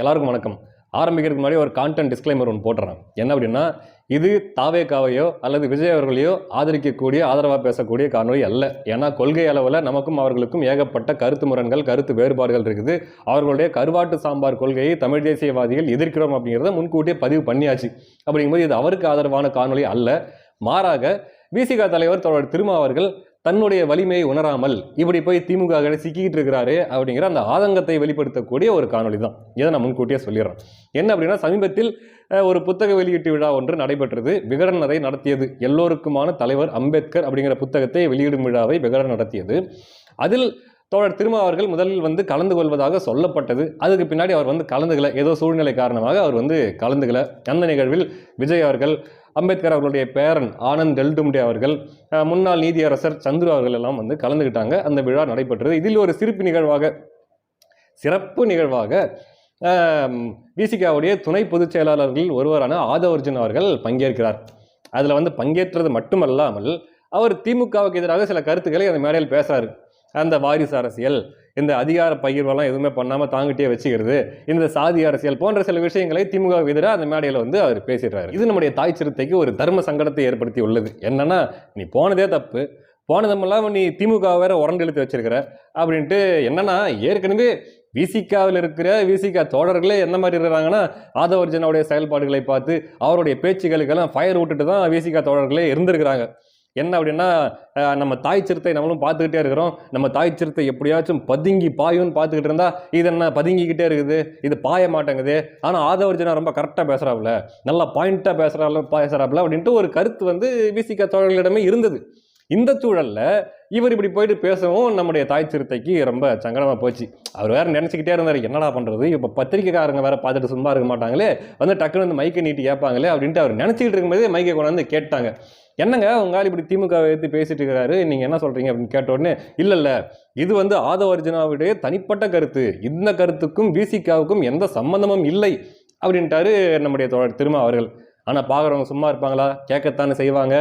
எல்லாருக்கும் வணக்கம். ஆரம்பிக்கிறதுக்கு முன்னாடி ஒரு கான்டென்ட் டிஸ்க்ளைமர் ஒன்று போட்டுறேன். என்ன அப்படின்னா இது தாவேக்காவையோ அல்லது விஜய் அவர்களையோ ஆதரிக்கக்கூடிய ஆதரவாக பேசக்கூடிய காணொலி அல்ல. ஏன்னா கொள்கை அளவில் நமக்கும் அவர்களுக்கும் ஏகப்பட்ட கருத்து முரண்கள் கருத்து வேறுபாடுகள் இருக்குது. அவர்களுடைய கருவாட்டு சாம்பார் கொள்கையை தமிழ் தேசியவாதிகள் எதிர்க்கிறோம் அப்படிங்கிறத முன்கூட்டியே பதிவு பண்ணியாச்சு. அப்படிங்கும்போது இது அவருக்கு ஆதரவான காணொலி அல்ல. மாறாக விசிக தலைவர் தொடர் திருமா அவர்கள் தன்னுடைய வலிமையை உணராமல் இப்படி போய் திமுக சிக்கிக்கிட்டு இருக்கிறாரு அப்படிங்கிற அந்த ஆதங்கத்தை வெளிப்படுத்தக்கூடிய ஒரு காணொளி தான். இதை நான் முன்கூட்டியே சொல்லிடுறேன். என்ன அப்படின்னா சமீபத்தில் ஒரு புத்தக வெளியீட்டு விழா ஒன்று நடைபெற்றது. விகடன் அதை நடத்தியது. எல்லோருக்குமான தலைவர் அம்பேத்கர் அப்படிங்கிற புத்தகத்தை வெளியிடும் விழாவை விகடன் நடத்தியது. அதில் தோழர் திருமா அவர்கள் முதலில் வந்து கலந்து கொள்வதாக சொல்லப்பட்டது. அதுக்கு பின்னாடி அவர் வந்து கலந்துகளை ஏதோ சூழ்நிலை காரணமாக அவர் வந்து கலந்துகல அந்த நிகழ்வில் விஜய் அவர்கள் அம்பேத்கர் அவர்களுடைய பேரன் ஆனந்த் டெல்டும்டே அவர்கள் முன்னாள் நீதியரசர் சந்துரு அவர்கள் எல்லாம் வந்து கலந்துக்கிட்டாங்க அந்த விழா நடைபெற்றது. இதில் ஒரு சிறப்பு நிகழ்வாக சிறப்பு நிகழ்வாக விசிகாவுடைய துணை பொதுச் செயலாளர்களில் ஒருவரான ஆதவர்ஜன் அவர்கள் பங்கேற்கிறார். அதில் வந்து பங்கேற்றது மட்டுமல்லாமல் அவர் திமுகவுக்கு எதிராக சில கருத்துக்களை அந்த மேடையில் பேசுகிறார் அந்த வாரிசு அரசியல் இந்த அதிகார பகிர்வெல்லாம் எதுவுமே பண்ணாமல் தாங்கிட்டே வச்சுக்கிறது இந்த சாதி அரசியல் போன்ற சில விஷயங்களை திமுக எதிராக அந்த மேடையில் வந்து அவர் பேசிடுறாரு. இது நம்முடைய தாய் சிறுத்தைக்கு ஒரு தர்ம சங்கடத்தை ஏற்படுத்தி உள்ளது. என்னன்னா நீ போனதே தப்பு. போனதமெல்லாம் நீ திமுக வேற உரண்டு இழுத்து வச்சிருக்கிற அப்படின்ட்டு என்னன்னா ஏற்கனவே விசிகாவில் இருக்கிற விசிகா தோழர்களே என்ன மாதிரி இருக்கிறாங்கன்னா ஆதவர்ஜனாவுடைய செயல்பாடுகளை பார்த்து அவருடைய பேச்சுகளுக்கெல்லாம் ஃபயர் விட்டுட்டு தான் விசிகா தோழர்களே இருந்திருக்கிறாங்க. என்ன அப்படின்னா நம்ம தாய் சிறுத்தை நம்மளும் பார்த்துக்கிட்டே இருக்கிறோம். நம்ம தாய் சிறுத்தை எப்படியாச்சும் பதுங்கி பாயும்னு பார்த்துக்கிட்டு இருந்தா இது என்ன பதுங்கிக்கிட்டே இருக்குது? இது பாய மாட்டேங்குது. ஆனால் ஆதவர்ஜனா ரொம்ப கரெக்டாக பேசுகிறாப்புல நல்லா பாயிண்ட்டாக பேசுகிறாப்புல பேசுகிறாப்புல அப்படின்ட்டு ஒரு கருத்து வந்து விசிகா தோழர்களிடமே இருந்தது. இந்த சூழலில் இவர் இப்படி போயிட்டு பேசவும் நம்முடைய தாய் சிறுத்தைக்கு ரொம்ப சங்கடமாக போச்சு. அவர் வேறு நினச்சிக்கிட்டே இருந்தார் என்னடா பண்ணுறது இப்போ பத்திரிக்கைக்காரங்க வேறு பார்த்துட்டு சும்மா இருக்க மாட்டாங்களே வந்து டக்குன்னு வந்து மைக்கை நீட்டி கேட்பாங்களே அப்படின்ட்டு அவர் நினச்சிக்கிட்டு இருக்கும்போதே மைக்கை கொண்டாந்து கேட்டாங்க. என்னங்க உங்களால் இப்படி திமுக எடுத்து பேசிட்டு இருக்கிறாரு நீங்கள் என்ன சொல்கிறீங்க அப்படின்னு கேட்ட உடனே இல்லை இது வந்து ஆதவர்ஜனாவுடைய தனிப்பட்ட கருத்து. இந்த கருத்துக்கும் பிசிகாவுக்கும் எந்த சம்பந்தமும் இல்லை அப்படின்ட்டாரு நம்முடைய தோழர் திருமா அவர்கள். ஆனால் பார்க்குறவங்க சும்மா இருப்பாங்களா? கேட்கத்தானே செய்வாங்க.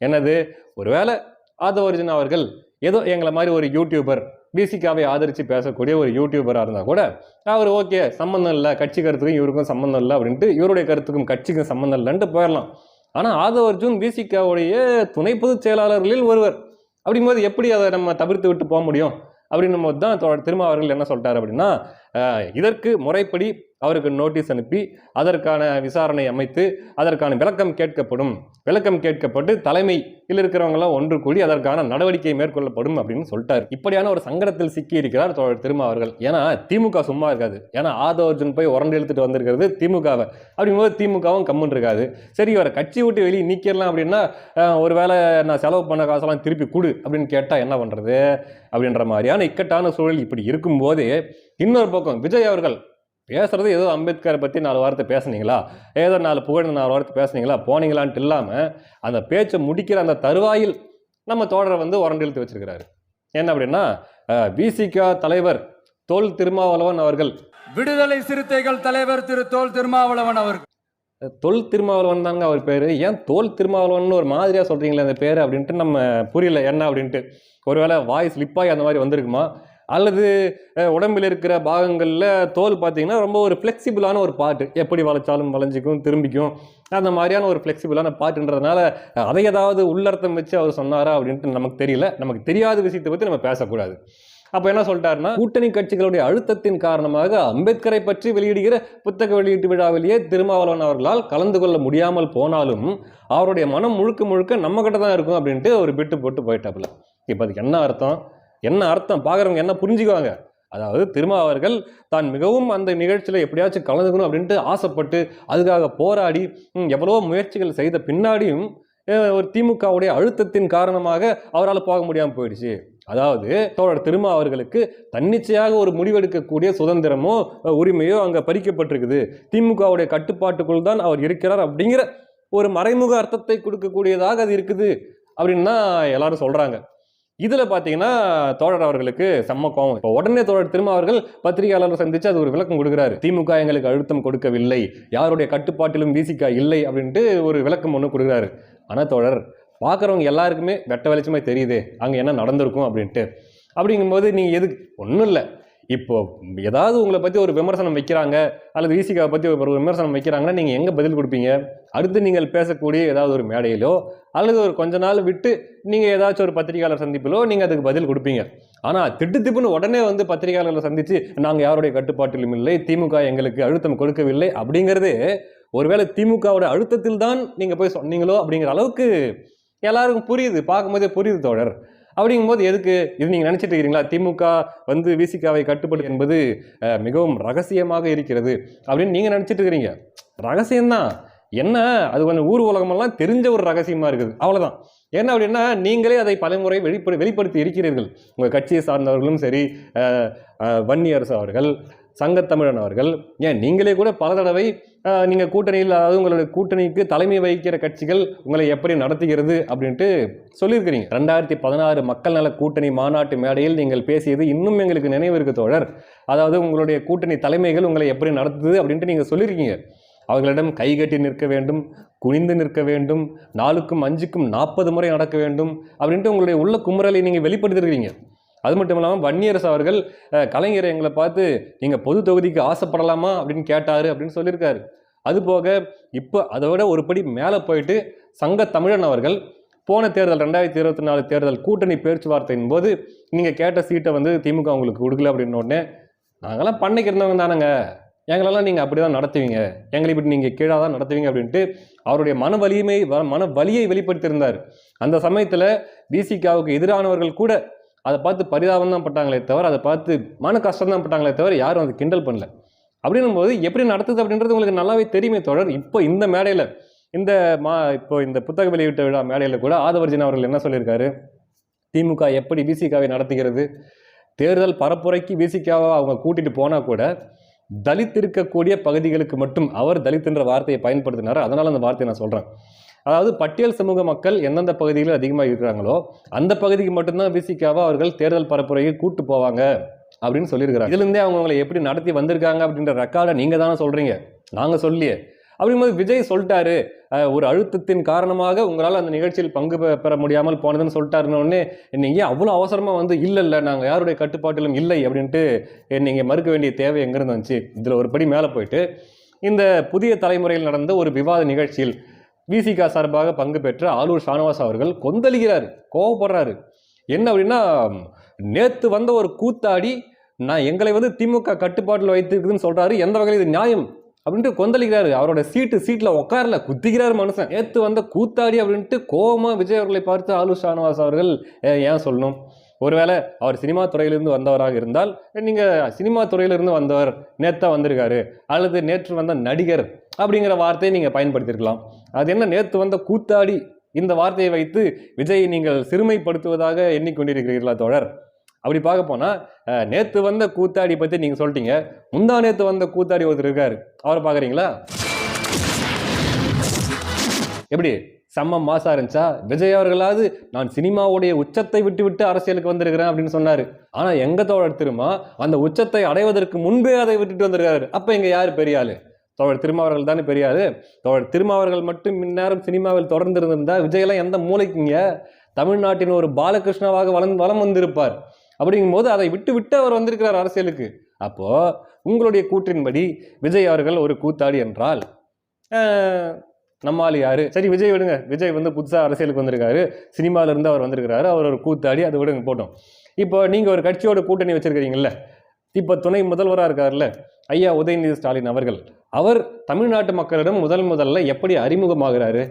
என்னது? ஒருவேளை ஆதவர்ஜன் அவர்கள் ஏதோ எங்களை மாதிரி ஒரு யூடியூபர் பிசிகாவை ஆதரித்து பேசக்கூடிய ஒரு யூடியூபராக இருந்தால் கூட அவர் ஓகே சம்மந்தம் இல்லை கட்சி கருத்துக்கும் இவருக்கும் சம்மந்தம் இல்லை அப்படின்ட்டு இவருடைய கருத்துக்கும் கட்சிக்கும் சம்மந்தம் இல்லைன்ட்டு போயிடலாம் ஆனால் ஆதவர்ஜுன் பிசிகாவுடைய துணை பொதுச் செயலாளர்களில் ஒருவர். அப்படிங்கும்போது எப்படி அதை நம்ம தவிர்த்து விட்டு போக முடியும்? அப்படின்னும் போது தான் திரும்ப அவர்கள் என்ன சொல்லிட்டார் அப்படின்னா இதற்கு முறைப்படி அவருக்கு நோட்டீஸ் அனுப்பி அதற்கான விசாரணை அமைத்து அதற்கான விளக்கம் கேட்கப்படும். விளக்கம் கேட்கப்பட்டு தலைமையில் இருக்கிறவங்களாம் ஒன்று கூடி அதற்கான நடவடிக்கை மேற்கொள்ளப்படும் அப்படின்னு சொல்லிட்டார். இப்படியான ஒரு சங்கடத்தில் சிக்கி இருக்கிறார் தோழர் திருமா அவர்கள். ஏன்னா திமுக சும்மா இருக்காது. ஏன்னா ஆதவர்ஜுன் போய் உரண்டு இழுத்துட்டு வந்திருக்கிறது திமுகவை. அப்படிங்கும்போது திமுகவும் கம்முன்னு இருக்காது. சரி இவரை கட்சி விட்டு வெளியே நீக்கிடலாம் அப்படின்னா ஒரு வேளை நான் செலவு பண்ண காசெல்லாம் திருப்பி கொடு அப்படின்னு கேட்டால் என்ன பண்ணுறது அப்படின்ற மாதிரியான இக்கட்டான சூழல் இப்படி இருக்கும்போது இன்னொரு பக்கம் விஜய் அவர்கள் பேசுறது ஏதோ அம்பேத்கரை பற்றி நாலு வார்த்தை பேசுனீங்களா? ஏதோ நாலு புகழ்ந்து நாலு வார்த்தை பேசுனீங்களா? போனீங்களான்ட்டு இல்லாமல் அந்த பேச்சை முடிக்கிற அந்த தருவாயில் நம்ம தோழரை வந்து உரண்டு இழுத்து வச்சிருக்கிறாரு. என்ன அப்படின்னா பிசிகா தலைவர் தோல் திருமாவளவன் அவர்கள். விடுதலை சிறுத்தைகள் தலைவர் திரு தோல் திருமாவளவன் அவர்கள். தொல் திருமாவளவன் தாங்க அவர் பேர். ஏன் தோல் திருமாவளவன் ஒரு மாதிரியாக சொல்கிறீங்களே அந்த பேர் அப்படின்ட்டு நம்ம புரியல. என்ன அப்படின்ட்டு. ஒருவேளை வாய் ஸ்லிப்பாகி அந்த மாதிரி வந்திருக்குமா? அல்லது உடம்பில் இருக்கிற பாகங்களில் தோல் பார்த்தீங்கன்னா ரொம்ப ஒரு ஃப்ளெக்சிபிளான ஒரு பாட்டு எப்படி வளைச்சாலும் வளைஞ்சிக்கும் திரும்பிக்கும். அந்த மாதிரியான ஒரு ஃப்ளெக்சிபிளான பாட்டுன்றதுனால அதை ஏதாவது உள்ளர்த்தம் வச்சு அவர் சொன்னாரா அப்படின்ட்டு நமக்கு தெரியல. நமக்கு தெரியாத விஷயத்தை பற்றி நம்ம பேசக்கூடாது. அப்போ என்ன சொல்லிட்டாருன்னா கூட்டணி கட்சிகளுடைய அழுத்தத்தின் காரணமாக அம்பேத்கரை பற்றி வெளியிடுகிற புத்தக வெளியீட்டு விழாவிலேயே திருமாவளவன் அவர்களால் கலந்து கொள்ள முடியாமல் போனாலும் அவருடைய மனம் முழுக்க முழுக்க நம்ம கிட்ட தான் இருக்கும் அப்படின்ட்டு ஒரு பிட்டு போட்டு போயிட்டாப்புல. இப்போ அதுக்கு என்ன அர்த்தம்? என்ன அர்த்தம்? பார்க்குறவங்க என்ன புரிஞ்சுக்குவாங்க? அதாவது திருமா அவர்கள் தான் மிகவும் அந்த நிகழ்ச்சியில் எப்படியாச்சும் கலந்துக்கணும் அப்படின்ட்டு ஆசைப்பட்டு அதுக்காக போராடி எவ்வளவோ முயற்சிகள் செய்த பின்னாடியும் ஒரு திமுகவுடைய அழுத்தத்தின் காரணமாக அவரால் போக முடியாமல் போயிடுச்சு. அதாவது தோழர் திருமா அவர்களுக்கு தன்னிச்சையாக ஒரு முடிவெடுக்கக்கூடிய சுதந்திரமோ உரிமையோ அங்கே பறிக்கப்பட்டிருக்குது. திமுகவுடைய கட்டுப்பாட்டுக்குள் தான் அவர் இருக்கிறார் அப்படிங்கிற ஒரு மறைமுக அர்த்தத்தை கொடுக்கக்கூடியதாக அது இருக்குது அப்படின்னு தான் எல்லாரும் சொல்கிறாங்க இதில் பார்த்தீங்கன்னா தோழர் அவர்களுக்கு செம்ம கோவம். இப்போ உடனே தோழர் திரும்ப அவர்கள் பத்திரிகையாளர் சந்தித்து அது ஒரு விளக்கம் கொடுக்குறாரு. திமுக எங்களுக்கு அழுத்தம் கொடுக்கவில்லை. யாருடைய கட்டுப்பாட்டிலும் விசிகா இல்லை அப்படின்ட்டு ஒரு விளக்கம் ஒன்று கொடுக்குறாரு. ஆனால் தோழர் பார்க்குறவங்க எல்லாருக்குமே வெட்ட வெளிச்சமே தெரியுது. அங்கே என்ன நடந்திருக்கும் அப்படின்ட்டு. அப்படிங்கும்போது நீங்கள் எதுக்கு? ஒன்றும் இல்லை. இப்போ ஏதாவது உங்களை பற்றி ஒரு விமர்சனம் வைக்கிறாங்க அல்லது விசிகாவை பற்றி ஒரு விமர்சனம் வைக்கிறாங்கன்னா நீங்கள் எங்கே பதில் கொடுப்பீங்க? அடுத்து நீங்கள் பேசக்கூடிய ஏதாவது ஒரு மேடையிலோ அல்லது ஒரு கொஞ்ச நாள் விட்டு நீங்கள் ஏதாச்சும் ஒரு பத்திரிகையாளர் சந்திப்பிலோ நீங்கள் அதுக்கு பதில் கொடுப்பீங்க. ஆனால் திட்டு திப்புன்னு உடனே வந்து பத்திரிகையாளர்களை சந்தித்து நாங்கள் யாருடைய கட்டுப்பாட்டிலும் இல்லை திமுக எங்களுக்கு அழுத்தம் கொடுக்கவில்லை அப்படிங்கிறது ஒருவேளை திமுகவோட அழுத்தத்தில் தான் நீங்கள் போய் சொன்னீங்களோ அப்படிங்கிற அளவுக்கு எல்லாருக்கும் புரியுது பார்க்கும்போதே புரியுது தோழர். அப்படிங்கும்போது எதுக்கு? இது நீங்கள் நினச்சிட்டு இருக்கிறீங்களா? திமுக வந்து விசிகாவை கட்டுப்படுத்து என்பது மிகவும் ரகசியமாக இருக்கிறது அப்படின்னு நீங்கள் நினச்சிட்டு இருக்கிறீங்க. ரகசியம்தான். என்ன? அது கொஞ்சம் ஊர் உலகமெல்லாம் தெரிஞ்ச ஒரு ரகசியமாக இருக்குது. அவ்வளோதான் என்ன அப்படின்னா நீங்களே அதை பலமுறை வெளிப்படு வெளிப்படுத்தி இருக்கிறீர்கள். உங்கள் கட்சியை சார்ந்தவர்களும் சரி வன்னியரசு அவர்கள் சங்கத்தமிழன் அவர்கள். ஏன் நீங்களே கூட பல தடவை நீங்கள் கூட்டணியில் அதாவது உங்களுடைய கூட்டணிக்கு தலைமை வகிக்கிற கட்சிகள் உங்களை எப்படி நடத்துகிறது அப்படின்ட்டு சொல்லியிருக்கிறீங்க. ரெண்டாயிரத்தி பதினாறு மக்கள் நல கூட்டணி மாநாட்டு மேடையில் நீங்கள் பேசியது இன்னும் எங்களுக்கு நினைவு இருக்கு தோழர். அதாவது உங்களுடைய கூட்டணி தலைமைகள் உங்களை எப்படி நடத்துது அப்படின்ட்டு நீங்கள் சொல்லியிருக்கீங்க. அவர்களிடம் கைகட்டி நிற்க வேண்டும் குனிந்து நிற்க வேண்டும் நாலுக்கும் அஞ்சுக்கும் நாற்பது முறை நடக்க வேண்டும் அப்படின்ட்டு உங்களுடைய உள்ள குமுறலை நீங்கள் வெளிப்படுத்திருக்கிறீங்க அது மட்டும் இல்லாமல் வன்னியரசு அவர்கள் கலைஞர் எங்களை பார்த்து நீங்கள் பொது தொகுதிக்கு ஆசைப்படலாமா? அப்படின்னு கேட்டார் அப்படின்னு சொல்லியிருக்காரு. அதுபோக இப்போ அதை விட ஒரு படி மேலே போயிட்டு சங்க தமிழன் அவர்கள் போன தேர்தல் ரெண்டாயிரத்தி இருபத்தி நாலு தேர்தல் கூட்டணி பேச்சுவார்த்தையின் போது நீங்கள் கேட்ட சீட்டை வந்து திமுக உங்களுக்கு கொடுக்கல அப்படின்னு உடனே நாங்களாம் பண்ணைக்கு இருந்தவங்க தானங்க. எங்களெல்லாம் நீங்கள் அப்படி தான் நடத்துவீங்க. எங்களை இப்படி நீங்கள் கீழாக தான் நடத்துவீங்க அப்படின்ட்டு அவருடைய மன வலிமை வ- மன வலியை வெளிப்படுத்தியிருந்தார். அந்த சமயத்தில் பிசிகாவுக்கு எதிரானவர்கள் கூட அதை பார்த்து பரிதாபம் தான் பட்டாங்களே தவிர அதை பார்த்து மன கஷ்டம் தான் பட்டாங்களே தவிர யாரும் அதை கிண்டல் பண்ணல. அப்படின்னும் போது எப்படி நடத்துது அப்படின்றது உங்களுக்கு நல்லாவே தெரியுமே தொடர் இப்போ இந்த மேடையில் இந்த மா இப்போ இந்த புத்தக வெளியிட்ட விழா மேடையில் கூட ஆதவர்ஜின் அவர்கள் என்ன சொல்லியிருக்காரு? திமுக எப்படி விசிகாவை நடத்துகிறது? தேர்தல் பரப்புரைக்கு விசிகாவை அவங்க கூட்டிகிட்டு போனால் கூட தலித் இருக்கக்கூடிய பகுதிகளுக்கு மட்டும் அவர் தலித் என்ற வார்த்தையை பயன்படுத்தினார்? அதனால் அந்த வார்த்தையை நான் சொல்கிறேன் அதாவது பட்டியல் சமூக மக்கள் எந்தெந்த பகுதிகளில் அதிகமாக இருக்கிறாங்களோ அந்த பகுதிக்கு மட்டும்தான் விசிகாவை அவர்கள் தேர்தல் பரப்புரையை கூட்டு போவாங்க அப்படின்னு சொல்லியிருக்கிறாங்க. இதுலேருந்தே அவங்களை எப்படி நடத்தி வந்திருக்காங்க அப்படின்ற ரெக்கார்டை நீங்கள் தானே சொல்கிறீங்க நாங்கள் சொல்லியே அப்படிங்கும்போது விஜய் சொல்லிட்டாரு. ஒரு அழுத்தத்தின் காரணமாக உங்களால் அந்த நிகழ்ச்சியில் பங்கு பெற முடியாமல் போனதுன்னு சொல்லிட்டாருன்னு நீங்கள் அவ்வளோ அவசரமாக வந்து இல்லை இல்லை நாங்கள் யாருடைய கட்டுப்பாட்டிலும் இல்லை அப்படின்ட்டு நீங்கள் மறுக்க வேண்டிய தேவை எங்கேருந்து வந்துச்சு? இதில் ஒரு படி மேலே போயிட்டு இந்த புதிய தலைமுறையில் நடந்த ஒரு விவாத நிகழ்ச்சியில் விசிகா சார்பாக பங்கு பெற்ற ஆலூர் ஷானவாஸ் அவர்கள் கொந்தளிக்கிறார் கோவப்படுறாரு. என்ன அப்படின்னா நேற்று வந்த ஒரு கூத்தாடி நான் எங்களை வந்து திமுக கட்டுப்பாட்டில் வைத்திருக்குதுன்னு சொல்கிறாரு எந்த வகையில் இது நியாயம் அப்படின்ட்டு கொந்தளிக்கிறாரு. அவரோட சீட்டு சீட்டில் உட்காரல குத்திக்கிறாரு மனுஷன். நேற்று வந்த கூத்தாடி அப்படின்ட்டு கோபமாக விஜய் அவர்களை பார்த்து ஆலு ஷானவாஸ் அவர்கள் ஏன் சொல்லணும்? ஒருவேளை அவர் சினிமா துறையிலிருந்து வந்தவராக இருந்தால் நீங்கள் சினிமா துறையிலிருந்து வந்தவர் நேத்தா வந்திருக்காரு. அல்லது நேற்று வந்த நடிகர் அப்படிங்கிற வார்த்தையை நீங்கள் பயன்படுத்தியிருக்கலாம் அது என்ன நேற்று வந்த கூத்தாடி இந்த வார்த்தையை வைத்து விஜயை நீங்கள் சிறுமைப்படுத்துவதாக எண்ணிக்கொண்டிருக்கிறீர்களா தோழர்? அப்படி பார்க்க போனால் நேற்று வந்த கூத்தாடி பற்றி நீங்கள் சொல்லிட்டீங்க. முந்தா நேற்று வந்த கூத்தாடி ஒருத்தர் இருக்கார். அவரை பார்க்குறீங்களா? எப்படி? செம்ம மாசா இருந்துச்சா? விஜய் அவர்களாவது நான் சினிமாவுடைய உச்சத்தை விட்டு விட்டு அரசியலுக்கு வந்திருக்கிறேன் அப்படின்னு சொன்னார். ஆனால் எங்கள் தோழர் திரும்ப அந்த உச்சத்தை அடைவதற்கு முன்பே அதை விட்டுட்டு வந்திருக்காரு. அப்போ இங்கே யார் பெரிய ஆள்? தோழர் திருமாவர்கள் தானே பெரியாரு? தோழர் திருமாவர்கள் மட்டும் இந்நேரம் சினிமாவில் தொடர்ந்து இருந்திருந்தா விஜயெல்லாம் எந்த மூளைக்குங்க தமிழ்நாட்டின் ஒரு பாலகிருஷ்ணாவாக வளம் வலம் வந்திருப்பார். அப்படிங்கும்போது அதை விட்டு விட்டு அவர் வந்திருக்கிறார் அரசியலுக்கு. அப்போது உங்களுடைய கூற்றின்படி விஜய் அவர்கள் ஒரு கூத்தாடி என்றால் நம்மால் யாரு? சரி விஜய் விடுங்க. விஜய் வந்து புதுசாக அரசியலுக்கு வந்திருக்காரு. சினிமாவிலேருந்து அவர் வந்திருக்கிறாரு. அவர் ஒரு கூத்தாடி அதை விடுங்க போட்டோம். இப்போ நீங்கள் ஒரு கட்சியோட கூட்டணி வச்சிருக்கிறீங்கல்ல? இப்போ துணை முதல்வராக இருக்கார்ல? ஐயா உதயநிதி ஸ்டாலின் அவர்கள். அவர் தமிழ்நாட்டு மக்களிடம் முதல் முதல்ல எப்படி அறிமுகமாகிறாரு?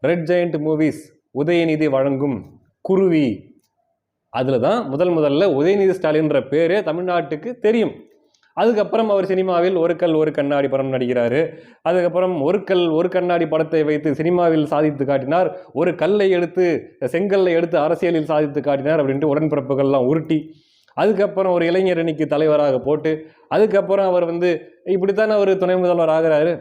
ரெட் ஜெயண்ட் மூவிஸ் உதயநிதி வழங்கும் குருவி. அதில் தான் முதல் முதல்ல உதயநிதி ஸ்டாலின்ற பேரே தமிழ்நாட்டுக்கு தெரியும். அதுக்கப்புறம் அவர் சினிமாவில் ஒரு கல் ஒரு கண்ணாடி படம் நடிக்கிறார். அதுக்கப்புறம் ஒரு கல் ஒரு கண்ணாடி படத்தை வைத்து சினிமாவில் சாதித்து காட்டினார். ஒரு கல்லை எடுத்து செங்கல்லை எடுத்து அரசியலில் சாதித்து காட்டினார் அப்படின்ட்டு உடன்பிறப்புகள்லாம் உருட்டி. அதுக்கப்புறம் ஒரு இளைஞர் அணிக்கு தலைவராக போட்டு அதுக்கப்புறம் அவர் வந்து இப்படித்தானே அவர் துணை முதல்வர் ஆகிறாரு?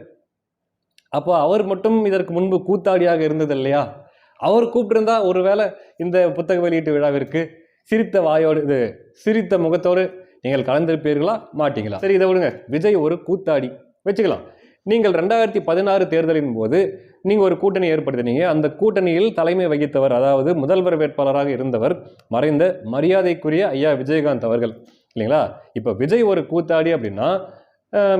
அப்போ அவர் மட்டும் இதற்கு முன்பு கூத்தாடியாக இருந்தது இல்லையா? அவர் கூப்பிட்டிருந்தா ஒருவேளை இந்த புத்தக வெளியீட்டு விழாவிற்கு சிரித்த வாயோடு இது சிரித்த முகத்தோடு நீங்கள் கலந்திருப்பீர்களா? மாட்டீங்களா? சரி இதை விடுங்க. விஜய் ஒரு கூத்தாடி. வச்சுக்கலாம். நீங்கள் ரெண்டாயிரத்தி பதினாறு தேர்தலின் போது நீங்கள் ஒரு கூட்டணி ஏற்படுத்தினீங்க. அந்த கூட்டணியில் தலைமை வகித்தவர் அதாவது முதல்வர் வேட்பாளராக இருந்தவர் மறைந்த மரியாதைக்குரிய ஐயா விஜயகாந்த் அவர்கள். இல்லைங்களா? இப்போ விஜய் ஒரு கூத்தாடி அப்படின்னா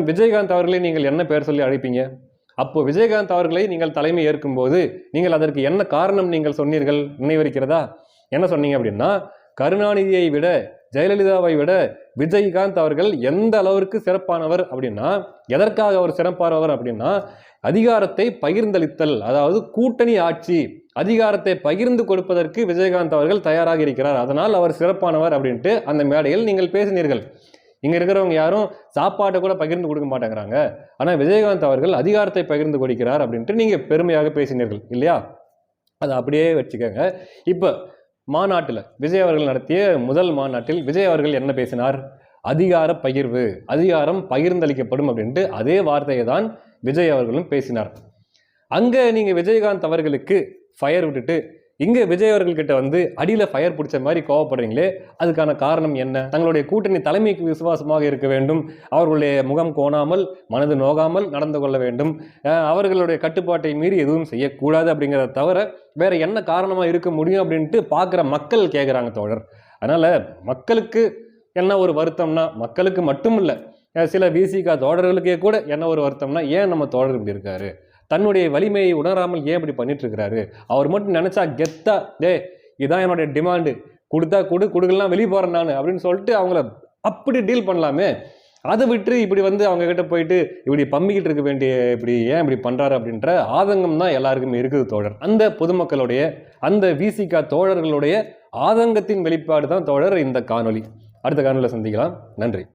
விஜயகாந்த் அவர்களை நீங்கள் என்ன பெயர் சொல்லி அழைப்பீங்க? அப்போ விஜயகாந்த் அவர்களை நீங்கள் தலைமை ஏற்கும்போது நீங்கள் அதற்கு என்ன காரணம் நீங்கள் சொன்னீர்கள்? நினைவிருக்கிறதா? என்ன சொன்னீங்க அப்படின்னா கருணாநிதியை விட ஜெயலலிதாவை விட விஜயகாந்த் அவர்கள் எந்த அளவிற்கு சிறப்பானவர் அப்படின்னா எதற்காக அவர் சிறப்பானவர் அப்படின்னா அதிகாரத்தை பகிர்ந்தளித்தல் அதாவது கூட்டணி ஆட்சி அதிகாரத்தை பகிர்ந்து கொடுப்பதற்கு விஜயகாந்த் அவர்கள் தயாராக இருக்கிறார். அதனால் அவர் சிறப்பானவர் அப்படின்ட்டு அந்த மேடையில் நீங்கள் பேசினீர்கள். இங்கே இருக்கிறவங்க யாரும் சாப்பாட்டை கூட பகிர்ந்து கொடுக்க மாட்டேங்கிறாங்க. ஆனால் விஜயகாந்த் அவர்கள் அதிகாரத்தை பகிர்ந்து கொடுக்கிறார் அப்படின்ட்டு நீங்கள் பெருமையாக பேசினீர்கள் இல்லையா? அதை அப்படியே வச்சுக்கோங்க. இப்போ மாநாட்டில் விஜய் அவர்கள் நடத்திய முதல் மாநாட்டில் விஜய் அவர்கள் என்ன பேசினார்? அதிகார பகிர்வு அதிகாரம் பகிர்ந்தளிக்கப்படும் அப்படின்ட்டு அதே வார்த்தையை தான் விஜய் அவர்களும் பேசினார். அங்கே நீங்கள் விஜயகாந்த் அவர்களுக்கு ஃபயர் விட்டுட்டு இங்கே விஜய் அவர்கள்கிட்ட வந்து அடியில் ஃபயர் பிடிச்ச மாதிரி கோவப்படுறீங்களே அதுக்கான காரணம் என்ன? தங்களுடைய கூட்டணி தலைமைக்கு விசுவாசமாக இருக்க வேண்டும். அவர்களுடைய முகம் கோணாமல் மனது நோகாமல் நடந்து கொள்ள வேண்டும். அவர்களுடைய கட்டுப்பாட்டை மீறி எதுவும் செய்யக்கூடாது அப்படிங்கிறத தவிர வேற என்ன காரணமாக இருக்க முடியும் அப்படின்ட்டு பார்க்குற மக்கள் கேட்குறாங்க தோழர். அதனால் மக்களுக்கு என்ன ஒரு வருத்தம்னா மக்களுக்கு மட்டும் இல்லை சில விசிகா தோழர்களுக்கே கூட என்ன ஒரு வருத்தம்னா ஏன் நம்ம தோழர் இப்படி இருக்காரு? தன்னுடைய வலிமையை உணராமல் ஏன் இப்படி பண்ணிட்டு அவர் மட்டும் நினைச்சா கெத்தா டே இதான் என்னுடைய டிமாண்டு கொடுத்தா கொடு கொடுக்கலாம் வெளியே போகிறேன் நான் அப்படின்னு சொல்லிட்டு அவங்கள அப்படி டீல் பண்ணலாமே. அதை விட்டு இப்படி வந்து அவங்க கிட்ட போயிட்டு இப்படி பம்பிக்கிட்டு இருக்க வேண்டிய இப்படி ஏன் இப்படி பண்ணுறாரு அப்படின்ற ஆதங்கம் தான் எல்லாருக்குமே இருக்குது தோழர். அந்த பொதுமக்களுடைய அந்த விசிகா தோழர்களுடைய ஆதங்கத்தின் வெளிப்பாடு தான் தோழர் இந்த காணொலி அடுத்த காணொலியில் சந்திக்கலாம். நன்றி.